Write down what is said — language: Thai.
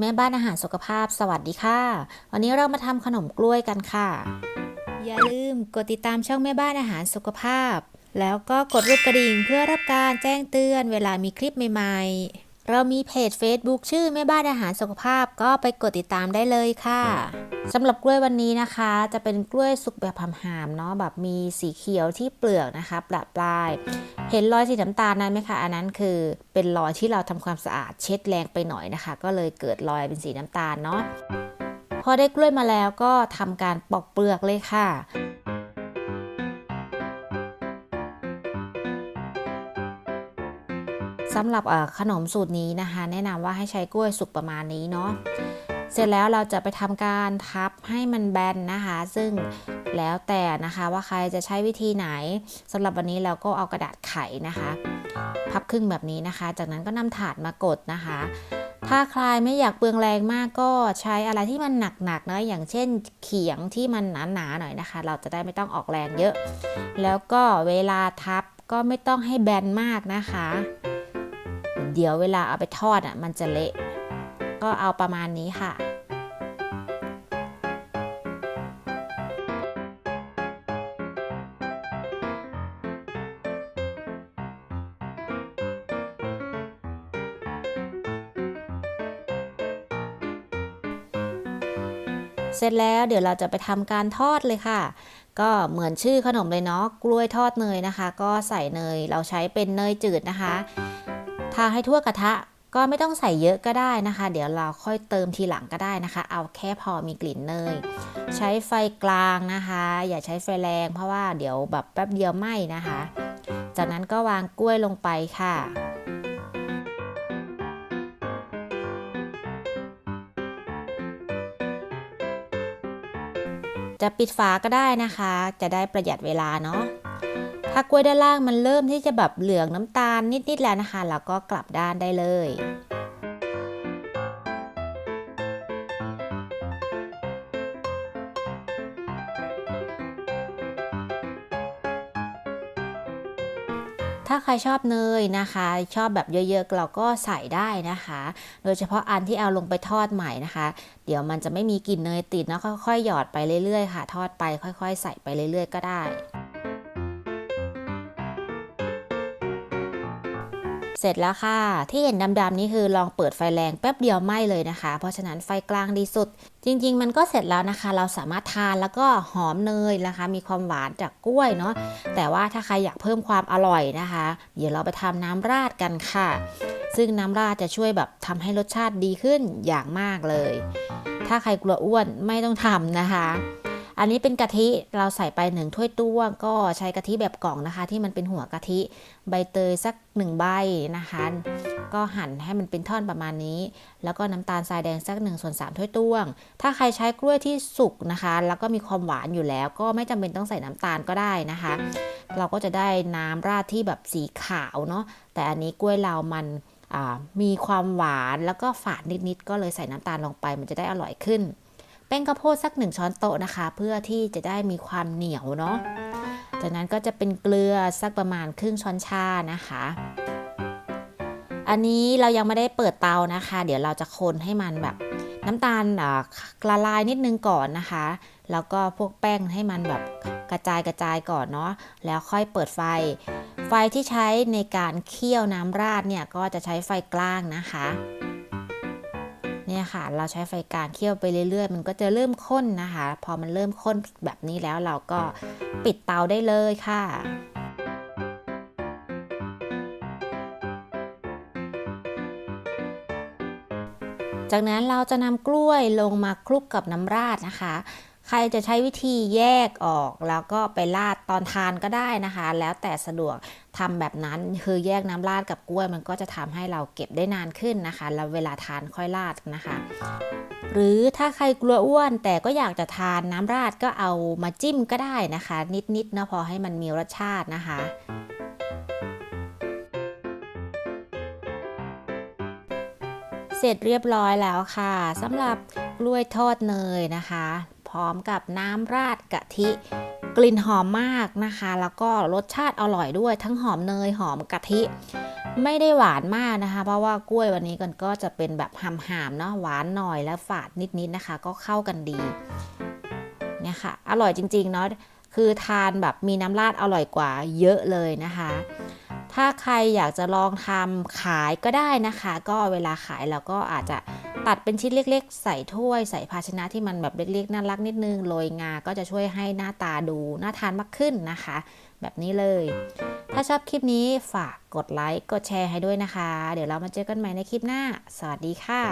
แม่บ้านอาหารสุขภาพสวัสดีค่ะ วันนี้เรามาทำขนมกล้วยกันค่ะ อย่าลืมกดติดตามช่องแม่บ้านอาหารสุขภาพ แล้วก็กดรูปกระดิ่งเพื่อรับการแจ้งเตือนเวลามีคลิปใหม่ๆ เรามีเพจ Facebook ชื่อแม่บ้านอาหารสุขภาพก็ไปกดติดตามได้เลยค่ะสำหรับกล้วยวันนี้นะคะ จะเป็นกล้วยสุกแบบหามๆเนาะแบบมีสีเขียวที่เปลือกนะคะประปลาย เห็นรอยสีน้ำตาลนั้นไหมคะ อันนั้นคือเป็นรอยที่เราทำความสะอาดเช็ดแรงไปหน่อยนะคะ ก็เลยเกิดรอยเป็นสีน้ำตาลเนาะพอได้กล้วยมาแล้วก็ทำการปอกเปลือกเลยค่ะ สำหรับเอ่อขนมสูตรนี้นะคะ แนะนำว่าให้ใช้กล้วยสุกประมาณนี้เนาะเสร็จแล้วเราจะไปทำการทับให้มันแบนนะคะ ซึ่งแล้วแต่นะคะว่าใครจะใช้วิธีไหนสำหรับวันนี้เราก็เอากระดาษไขนะคะ พับครึ่งแบบนี้นะคะ จากนั้นก็นำถาดมากดนะคะ ถ้าใครไม่อยากเปลืองแรงมากก็ใช้อะไรที่มันหนักๆนะอย่างเช่นเขียงที่มันหนาๆหน่อยนะคะ เราจะได้ไม่ต้องออกแรงเยอะ แล้วก็เวลาทับก็ไม่ต้องให้แบนมากนะคะ เดี๋ยวเวลาเอาไปทอดอะมันจะเละ ก็เอาประมาณนี้ค่ะเสร็จแล้วเดี๋ยวเราจะไปทำการทอดเลยค่ะ ก็เหมือนชื่อขนมเลยเนาะกล้วยทอดเนยนะคะ ก็ใส่เนยเราใช้เป็นเนยจืดนะคะ ทาให้ทั่วกระทะก็ไม่ต้องใส่เยอะก็ได้นะคะ เดี๋ยวเราค่อยเติมทีหลังก็ได้นะคะ เอาแค่พอมีกลิ่นเนย ใช้ไฟกลางนะคะ อย่าใช้ไฟแรง เพราะว่าเดี๋ยวแบบแป๊บเดียวไหม้นะคะ จากนั้นก็วางกล้วยลงไปค่ะจะปิดฝาก็ได้นะคะ จะได้ประหยัดเวลาเนาะ ถ้ากล้วยด้านล่างมันเริ่มที่จะแบบเหลืองน้ำตาลนิดๆแล้วนะคะเราก็กลับด้านได้เลยถ้าใครชอบเนยนะคะ ชอบแบบเยอะๆเราก็ใส่ได้นะคะ โดยเฉพาะอันที่เอาลงไปทอดใหม่นะคะ เดี๋ยวมันจะไม่มีกลิ่นเนยติดนะค่อยๆหยอดไปเรื่อยๆค่ะ ทอดไปค่อย ๆ ใส่ไปเรื่อยๆ ก็ได้ เสร็จแล้วค่ะ ที่เห็นดำๆนี่คือลองเปิดไฟแรงแป๊บเดียวไหม้เลยนะคะ เพราะฉะนั้นไฟกลางดีสุด จริง ๆ มันก็เสร็จแล้วนะคะ เราสามารถทานแล้วก็หอมเนยนะคะ มีความหวานจากกล้วยเนาะแต่ว่าถ้าใครอยากเพิ่มความอร่อยนะคะ เดี๋ยวเราไปทำน้ำราดกันค่ะ ซึ่งน้ำราดจะช่วยแบบทำให้รสชาติดีขึ้นอย่างมากเลย ถ้าใครกลัวอ้วนไม่ต้องทำนะคะ อันนี้เป็นกะทิเราใส่ไปหนึ่งถ้วยตวงก็ใช้กะทิแบบกล่องนะคะ ที่มันเป็นหัวกะทิใบเตยสักหนึ่งใบนะคะ ก็หั่นให้มันเป็นท่อนประมาณนี้ แล้วก็น้ำตาลทรายแดงสัก1ส่วน3ถ้วยตวง ถ้าใครใช้กล้วยที่สุกนะคะ แล้วก็มีความหวานอยู่แล้ว ก็ไม่จำเป็นต้องใส่น้ำตาลก็ได้นะคะ เราก็จะได้น้ำราดที่แบบสีขาวเนาะแต่อันนี้กล้วยเรามันมีความหวานแล้วก็ฝาดนิดๆก็เลยใส่น้ำตาลลงไปมันจะได้อร่อยขึ้น แป้งข้าวโพดสักหนึ่งช้อนโต๊ะนะคะ เพื่อที่จะได้มีความเหนียวเนาะ จากนั้นก็จะเป็นเกลือสักประมาณครึ่งช้อนชานะคะ อันนี้เรายังไม่ได้เปิดเตานะคะ เดี๋ยวเราจะคนให้มันแบบน้ำตาลละลายนิดนึงก่อนนะคะ แล้วก็พวกแป้งให้มันแบบกระจายกระจายก่อนเนาะ แล้วค่อยเปิดไฟ ไฟที่ใช้ในการเคี่ยวน้ำราดเนี่ยก็จะใช้ไฟกลางนะคะ เนี่ยค่ะ เราใช้ไฟกลางเคี่ยวไปเรื่อยๆ มันก็จะเริ่มข้นนะคะ พอมันเริ่มข้นแบบนี้แล้วเราก็ปิดเตาได้เลยค่ะจากนั้นเราจะนำกล้วยลงมาคลุกกับน้ำราดนะคะ ใครจะใช้วิธีแยกออกแล้วก็ไปราดตอนทานก็ได้นะคะ แล้วแต่สะดวกทำแบบนั้นคือแยกน้ำราดกับกล้วยมันก็จะทำให้เราเก็บได้นานขึ้นนะคะ แล้วเวลาทานค่อยราดนะคะ หรือถ้าใครกลัวอ้วนแต่ก็อยากจะทานน้ำราดก็เอามาจิ้มก็ได้นะคะ นิดๆนะพอให้มันมีรสชาตินะคะเสร็จเรียบร้อยแล้วค่ะสำหรับกล้วยทอดเนยนะคะ ร้อมกับน้ำราดกะทิ กลิ่นหอมมากนะคะ แล้วก็รสชาติอร่อยด้วย ทั้งหอมเนยหอมกะทิ ไม่ได้หวานมากนะคะ เพราะว่ากล้วยวันนี้กันก็จะเป็นแบบหามๆเนาะหวานหน่อยแล้วฝาดนิดๆนะคะ ก็เข้ากันดีเนี่ยค่ะอร่อยจริงๆเนาะคือทานแบบมีน้ำราดอร่อยกว่าเยอะเลยนะคะ ถ้าใครอยากจะลองทำขายก็ได้นะคะ ก็เวลาขายเราก็อาจจะตัดเป็นชิ้นเล็ก ๆ ใส่ถ้วยใส่ภาชนะที่มันแบบเล็กๆน่ารักนิดนึงโรยงา ก็จะช่วยให้หน้าตาดูน่าทานมากขึ้นนะคะ แบบนี้เลย ถ้าชอบคลิปนี้ฝากกดไลค์กดแชร์ให้ด้วยนะคะ เดี๋ยวเรามาเจอกันใหม่ในคลิปหน้า สวัสดีค่ะ